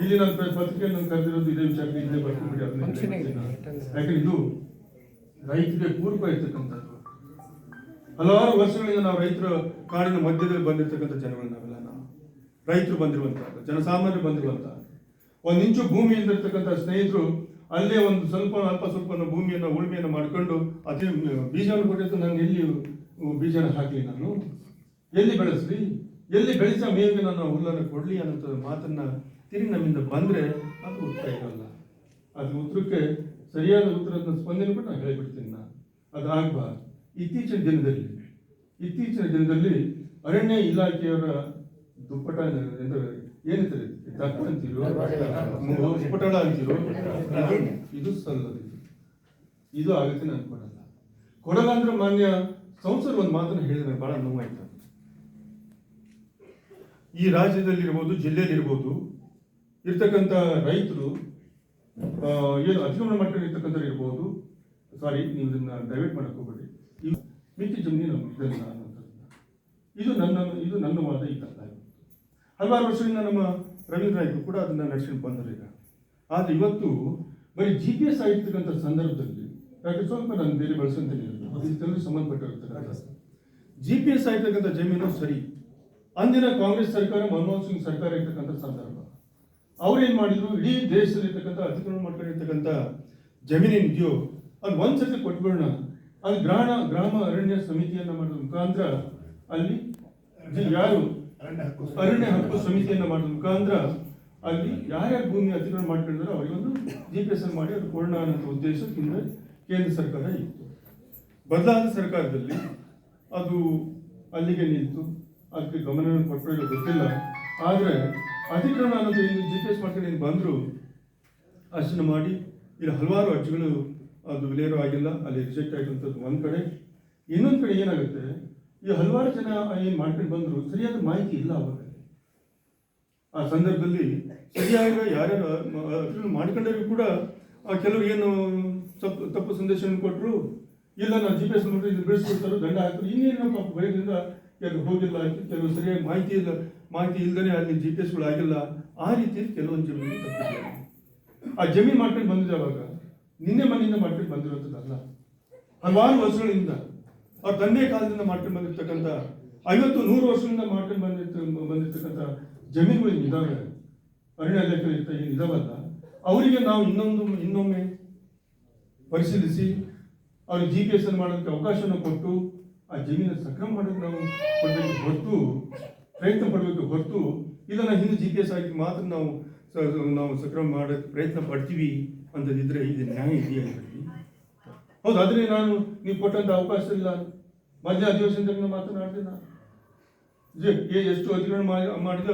ಇಲ್ಲಿ ನಾನು ಪತ್ರಿಕೆಯನ್ನು ಕರೆದಿರೋದು ಇದೇ ವಿಚಾರಕ್ಕೆ ಇಲ್ಲೇ ಬರ್ಕೊಂಡ್ಬಿಡಿ ಅದನ್ನ. ಯಾಕಂದ್ರೆ ಇದು ರೈತರಿಗೆ ಪೂರ್ವ ಇರ್ತಕ್ಕಂಥದ್ದು. ಹಲವಾರು ವರ್ಷಗಳಿಂದ ನಾವು ರೈತರ ಕಾಡಿನ ಮಧ್ಯದಲ್ಲಿ ಬಂದಿರ್ತಕ್ಕಂಥ ಜನಗಳು ನಾವೆಲ್ಲ ನಾವು. ರೈತರು ಬಂದಿರುವಂತಹ ಜನಸಾಮಾನ್ಯರು ಬಂದಿರುವಂತಹ ಒಂದು ಇಂಚು ಭೂಮಿಯಿಂದ ಇಲ್ದಿರ್ತಕ್ಕಂಥ ಸ್ನೇಹಿತರು ಅಲ್ಲೇ ಒಂದು ಸ್ವಲ್ಪ ಅಲ್ಪ ಸ್ವಲ್ಪ ಭೂಮಿಯನ್ನು ಉಳುಮೆಯನ್ನು ಮಾಡಿಕೊಂಡು ಅದೇ ಬೀಜವನ್ನು ಕೊಟ್ಟಿದ್ದು ನಾನು ಎಲ್ಲಿ ಬೀಜನ ಹಾಕಲಿ ನಾನು? ಎಲ್ಲಿ ಬೆಳೆಸ್ಲಿ? ಎಲ್ಲಿ ಬೆಳೆಸ ಮೇವಿಗೆ ನಾನು ಹುಲ್ಲನ್ನು ಕೊಡಲಿ ಅನ್ನೋ ಮಾತನ್ನ ತಿರುಗಿ ನಮ್ಮಿಂದ ಬಂದರೆ ಅದು ಉತ್ತರ ಇರಲ್ಲ. ಅದು ಉತ್ತರಕ್ಕೆ ಸರಿಯಾದ ಉತ್ತರದ ಸ್ಪಂದನೆ ಕೂಡ ನಾನು ಹೇಳಿಬಿಡ್ತೀನಿ ನಾನು. ಅದು ಆಗ್ಬಾರ್ದು ಇತ್ತೀಚಿನ ದಿನದಲ್ಲಿ ಇತ್ತೀಚಿನ ದಿನದಲ್ಲಿ ಅರಣ್ಯ ಇಲಾಖೆಯವರ ದುಪ್ಪಟ ಏನಿದೆ ದಪ್ಪ ಅಂತೀರೋ? ದುಪ್ಪಟಳ ಅಂತೀರೋ? ಇದು- ಸಲ್ಲದು ಇದು. ಆಗುತ್ತೆ ನಾನು ಕೊಡಲ್ಲ. ಕೊಡಲ್ಲ ಅಂದ್ರೆ ಮಾನ್ಯ ಸಂಸದರು ಒಂದು ಮಾತನ್ನು ಹೇಳಿದ್ರೆ ಬಹಳ ನೋವಾಯ್ತು. ಈ ರಾಜ್ಯದಲ್ಲಿರ್ಬೋದು, ಜಿಲ್ಲೆಯಲ್ಲಿರ್ಬೋದು, ಇರ್ತಕ್ಕಂಥ ರೈತರು ಏನು ಏನು ಅತಿಕ್ರಮಣ ಇರ್ತಕ್ಕಂಥ ಇರ್ಬೋದು ಸಾರಿ, ನೀವು ಇದನ್ನು ದಯವಿಟ್ಟು ಮಾಡಕ್ಕೆ ಇವು ಮಿಕ್ಕಿ ಜಮೀನು ಇದನ್ನು. ಇದು ನನ್ನ ಇದು ನನ್ನ ವಾದ ಇದಲ್ಲ ಹಲವಾರು ವರ್ಷದಿಂದ ನಮ್ಮ ರವೀಂದ್ರ ನಾಯ್ಕರು ಕೂಡ ಅದನ್ನು ನಡೆಸಿಕೊಂಡು ಬಂದರು ಈಗ ಆದರೆ ಇವತ್ತು ಬರೀ ಜಿ ಪಿ ಎಸ್ ಆಗಿರ್ತಕ್ಕಂಥ ಸಂದರ್ಭದಲ್ಲಿ, ಯಾಕೆ ಸ್ವಲ್ಪ ನಾನು ಬೇರೆ ಬಳಸಂತೀನಿ ಅದಕ್ಕೆ ಸಂಬಂಧಪಟ್ಟಿರ್ತಕ್ಕಂಥ ಜಿ ಪಿ ಎಸ್ ಆಗಿರ್ತಕ್ಕಂಥ ಜಮೀನು ಸರಿ. ಅಂದಿನ ಕಾಂಗ್ರೆಸ್ ಸರ್ಕಾರ, ಮನಮೋಹನ್ ಸಿಂಗ್ ಸರ್ಕಾರ ಇರ್ತಕ್ಕಂಥ ಸಂದರ್ಭ. ಅವ್ರೇನ್ ಮಾಡಿದ್ರು? ಇಡೀ ದೇಶದಲ್ಲಿರ್ತಕ್ಕಂಥ ಅತಿಕ್ರಮಣ ಮಾಡ್ಕೊಂಡಿರ್ತಕ್ಕಂಥ ಜಮೀನೇನಿದೆಯೋ ಅದು ಒಂದ್ಸತಿ ಕೊಟ್ಬಿಡೋಣ. ಅದು ಗ್ರಾಮ ಗ್ರಾಮ ಅರಣ್ಯ ಸಮಿತಿಯನ್ನ ಮಾಡೋದ್ರ ಮುಖಾಂತರ ಅಲ್ಲಿ ಯಾರು? ಅರಣ್ಯ ಹಕ್ಕು ಸಮಿತಿಯನ್ನ ಮಾಡೋದ್ರ ಮುಖಾಂತರ ಅಲ್ಲಿ ಯಾರ್ಯಾರು ಭೂಮಿ ಅತಿಕ್ರಮಣ ಮಾಡ್ಕೊಂಡಿದ್ರು ಅವರಿಗೊಂದು ಜಿ ಪಿ ಎಸ್ ಮಾಡಿ ಅದು ಕೊಡೋಣ ಅನ್ನೋ ಉದ್ದೇಶದಿಂದ ಕೇಂದ್ರ ಸರ್ಕಾರ ಇತ್ತು. ಬದಲಾದ ಸರ್ಕಾರದಲ್ಲಿ ಅದು ಅಲ್ಲಿಗೆ ನಿಂತು ಅದಕ್ಕೆ ಗಮನವನ್ನು ಕೊಟ್ಟರೆ ಗೊತ್ತಿಲ್ಲ. ಆದರೆ ಅಧಿಕರಣ ಅನ್ನೋದು ಏನು ಜಿ ಪಿ ಎಸ್ ಮಾಡ್ಕೊಂಡು ಏನು ಬಂದರು, ಅರ್ಚನೆ ಮಾಡಿ, ಇಲ್ಲಿ ಹಲವಾರು ಅರ್ಜಿಗಳು ಅದು ವಿಲೇರು ಆಗಿಲ್ಲ, ಅಲ್ಲಿ ರಿಜೆಕ್ಟ್ ಆಗಿರುವಂಥದ್ದು ಒಂದು ಕಡೆ. ಇನ್ನೊಂದು ಕಡೆ ಏನಾಗುತ್ತೆ, ಈ ಹಲವಾರು ಜನ ಏನು ಮಾಡ್ಕೊಂಡು ಬಂದರು, ಸರಿಯಾದ ಮಾಹಿತಿ ಇಲ್ಲ ಅವಾಗ ಆ ಸಂದರ್ಭದಲ್ಲಿ ಸರಿಯಾಗಿ ಯಾರ್ಯಾರು ಅರ್ಜಿಗಳು ಮಾಡ್ಕೊಂಡವ್ರಿಗೆ ಕೂಡ ಆ ಕೆಲವರು ಏನು ತಪ್ಪು ತಪ್ಪು ಸಂದೇಶವನ್ನು ಕೊಟ್ಟರು ಇಲ್ಲ ನಾವು ಜಿ ಪಿ ಎಸ್ ಇದು ಬಿಡಿಸ್ಬಿಡ್ತಾರೆ ದಂಡ ಹಾಕಿದ್ರು ಇನ್ನೇನು ಭಯದಿಂದ ಕೆಲವು ಹೋಗಿಲ್ಲ ಕೆಲವು ಸರಿಯಾಗಿ ಮಾಹಿತಿ ಇಲ್ಲ, ಮಾಹಿತಿ ಇಲ್ಲದೇ ಅಲ್ಲಿ ಜಿ ಪಿ ಎಸ್ಗಳು ಆಗಿಲ್ಲ, ಆ ರೀತಿ ಕೆಲವೊಂದು ಜಮೀನು ತಪ್ಪಿದೆ ಆ ಜಮೀನು ಮಾಡ್ಕೊಂಡು ಬಂದಿದೆ ಅವಾಗ ನಿನ್ನೆ ಮನೆಯಿಂದ ಮಾಡ್ಕೊಂಡು ಬಂದಿರೋದಲ್ಲ ಹಲವಾರು ವರ್ಷಗಳಿಂದ ಅವ್ರ ತಂದೆ ಕಾಲದಿಂದ ಮಾಡ್ಕೊಂಡು ಬಂದಿರ್ತಕ್ಕಂಥ, ಐವತ್ತು ನೂರು ವರ್ಷದಿಂದ ಮಾಡ್ಕೊಂಡು ಬಂದಿರ್ತ, ಬಂದಿರ್ತಕ್ಕಂಥ ಜಮೀನುಗಳು ಇದಾವೆ ಅರಣ್ಯ ಇಲಾಖೆ ಏನು ಇದಾವಲ್ಲ, ಅವರಿಗೆ ನಾವು ಇನ್ನೊಂದು, ಇನ್ನೊಮ್ಮೆ ಪರಿಶೀಲಿಸಿ, ಅವ್ರಿಗೆ ಜಿ ಪಿ ಎಸ್ ಅನ್ನು ಮಾಡೋದಕ್ಕೆ ಅವಕಾಶವನ್ನು ಕೊಟ್ಟು ಆ ಜಮೀನ ಸಕ್ರಮ ಮಾಡೋಕೆ ನಾವು ಕೊಡಬೇಕು ಹೊರತು, ಪ್ರಯತ್ನ ಪಡಬೇಕು ಹೊರತು, ಇದನ್ನು ಹಿಂದೆ ಜಿ ಪಿ ಎಸ್ ಆಗಿ ಮಾತ್ರ ನಾವು ನಾವು ಸಕ್ರಮ ಮಾಡೋಕ್ಕೆ ಪ್ರಯತ್ನ ಪಡ್ತೀವಿ ಅಂತದಿದ್ರೆ ಇದು ನ್ಯಾಯ ಇದೆಯಾ ಹೌದು, ಆದರೆ ನಾನು ನೀವು ಕೊಟ್ಟಂಥ ಅವಕಾಶ ಇಲ್ಲ. ಮಧ್ಯ ಅಧಿವೇಶನದಲ್ಲಿ ಮಾತನಾಡಿದೆ ನಾನು. ಎಷ್ಟು ಅಧಿಗ್ರಹಣ ಮಾಡಿ ಮಾಡಿದ